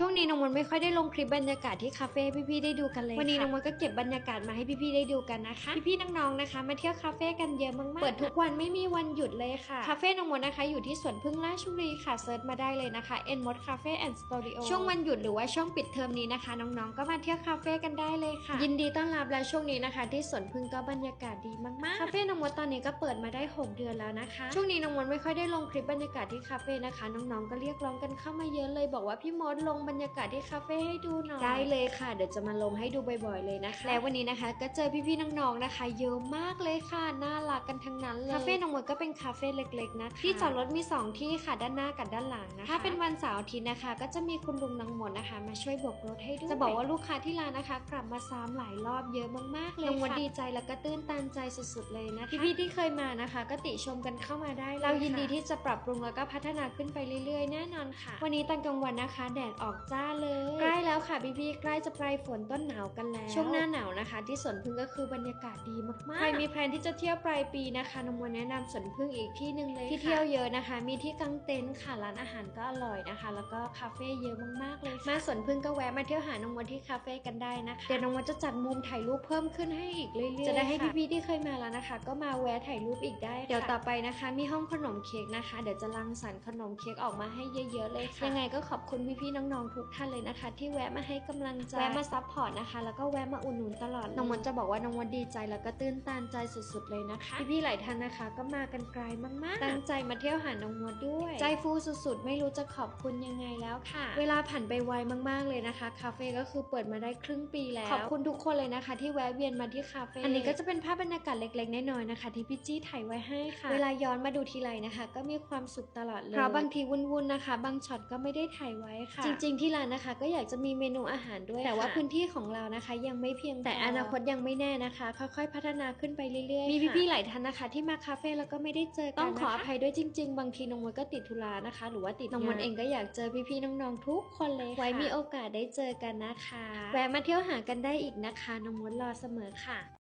ช่วงนี้น้องมนต์ไม่ค่อยได้ลงคลิปบรรยากาศที่คาเฟ่ให้พี่ๆได้ดูกันเลยวันนี้น้องมนต์ก็เก็บบรรยากาศมาให้พี่ๆได้ดูกันนะคะ พี่ๆน้องๆนะคะ มาเที่ยวคาเฟ่กันเยอะมากๆเปิดทุกวันไม่มีวันหยุดเลยค่ะคาเฟ่น้องมนต์นะคะ อยู่ที่สวนพึ่งราชบุรีค่ะเซิร์ชมาได้เลยนะคะ n m o d Cafe and Studio ช่วงวันหยุดหรือว่าช่วงปิดเทอมนี้นะคะ น้องๆก็มาเที่ยวคาเฟ่กันได้เลยค่ะ ยินดีต้อนรับและช่วงนี้นะคะ ที่สวนพึ่งก็บรรยากาศดีมากๆคาเฟ่น้องมดตอนนี้ก็เปิดมาได้ 6 เดือนแล้วนะคะ ช่วงนี้น้องมดไม่ค่อยได้ลงคลิปบรรยากาศที่คาเฟ่นะคะ น้องๆก็เรียกร้องกันเข้ามาเยอะเลยบอกว่าพี่มดลงบรรยากาศที่คาเฟ่ให้ดูหน่อยได้เลยค่ะเดี๋ยวจะมาลงให้ดูบ่อยๆเลยนะคะ แล้ววันนี้นะคะ ก็เจอพี่ๆน้องๆนะคะ เยอะมากเลยค่ะน่ารักกันทั้งนั้นเลยคาเฟ่น้องมดก็เป็นคาเฟ่เล็กๆนะคะที่จอดรถมี 2 ที่ค่ะด้านหน้ากับด้านหลังนะคะถ้าเป็นวันเสาร์อาทิตย์นะคะ ก็จะมีคุณลุงน้องมดนะคะ มาช่วยโบกรถให้ด้วยจะบอกว่าลูกค้าที่ร้านนะคะ กลับมาซ้ำหลายรอบเยอะมากๆเลยค่ะน้องมดดีใจแล้วก็ตื้นตันใจสุดๆเลยนะคะพี่ๆที่เคยมานะคะ ก็ติชมกันเข้ามาได้เลยเรายินดีที่จะปรับปรุงแล้วก็พัฒนาขึ้นไปเรื่อยๆแน่นอนค่ะ วันนี้ตอนกลางวันนะคะ แดดออกจ้าเลย ใกล้แล้วค่ะพี่ๆใกล้จะปลายฝนต้นหนาวกันแล้ว ช่วงหน้าหนาวนะคะ ที่สวนพึ่งก็คือบรรยากาศดีมากๆ ใครมีแพลนที่จะเที่ยวปลายปีนะคะน้องมวลแนะนำสวนพึ่งอีกที่หนึ่งเลยที่เที่ยวเยอะนะคะ มีที่กางเต็นท์ค่ะร้านอาหารก็อร่อยนะคะ แล้วก็คาเฟ่เยอะมากๆเลยค่ะมาสวนพึ่งก็แวะมาเที่ยวหาน้องมวลที่คาเฟ่กันได้นะคะเดี๋ยวน้องมวลจะจัดมุมถ่ายรูปเพิ่มขึ้นให้อีกเรื่อยๆจะได้ให้พี่ๆที่เคยมาแล้วนะคะ ก็มาแวะถ่ายรูปอีกได้ค่ะเดี๋ยวต่อไปนะคะ มีห้องขนมเค้กนะคะ เดี๋ยวจะรังสรรค์ขนมเค้กออกมาให้เยอะๆเลยค่ะยังไงก็ขอบคุณพี่ๆน้องๆทุกท่านเลยนะคะ ที่แวะมาให้กำลังใจแวะมาซัพพอร์ตนะคะ แล้วก็แวะมาอุดหนุนตลอดเลยน้องมนจะบอกว่าน้องมนดีใจแล้วก็ตื้นตันใจสุดๆเลยนะคะพี่ๆหลายท่านนะคะ ก็มากันไกลมากๆ ตั้งใจมาเที่ยวหาน้องมดด้วย ใจฟูสุดๆ ไม่รู้จะขอบคุณยังไงแล้วค่ะ เวลาผ่านไปไวมากๆเลยนะคะคาเฟ่ก็คือเปิดมาได้ครึ่งปีแล้วขอบคุณทุกคนเลยนะคะ ที่แวะเวียนมาที่คาเฟ่อันนี้ก็จะเป็นภาพบรรยากาศเล็กๆน้อยๆนะคะ ที่พี่จี้ถ่ายไว้ให้ค่ะ เวลาย้อนมาดูทีไรนะคะ ก็มีความสุขตลอดเลยเพราะบางทีวุ่นๆนะคะ บางช็อตก็ไม่ได้ถ่ายไว้ค่ะ จริงๆที่ร้านนะคะ ก็อยากจะมีเมนูอาหารด้วย แต่ว่าพื้นที่ของเรานะคะ ยังไม่เพียงพอแต่อนาคตยังไม่แน่นะคะ ค่อยๆ พัฒนาขึ้นไปเรื่อยๆ มีพี่ๆหลายท่านนะคะ ที่มาคาเฟ่แล้วก็ไม่ได้เจอกันต้องขออภัยด้วยจริง ๆ บางทีน้องมดก็ติดธุระนะคะ หรือว่าติดน้องมดเองก็อยากเจอพี่ๆน้องๆทุกคนเลยค่ะไว้มีโอกาสได้เจอกันนะคะ แวะมาเที่ยวหากันได้อีกนะคะน้องมดรอเสมอค่ะ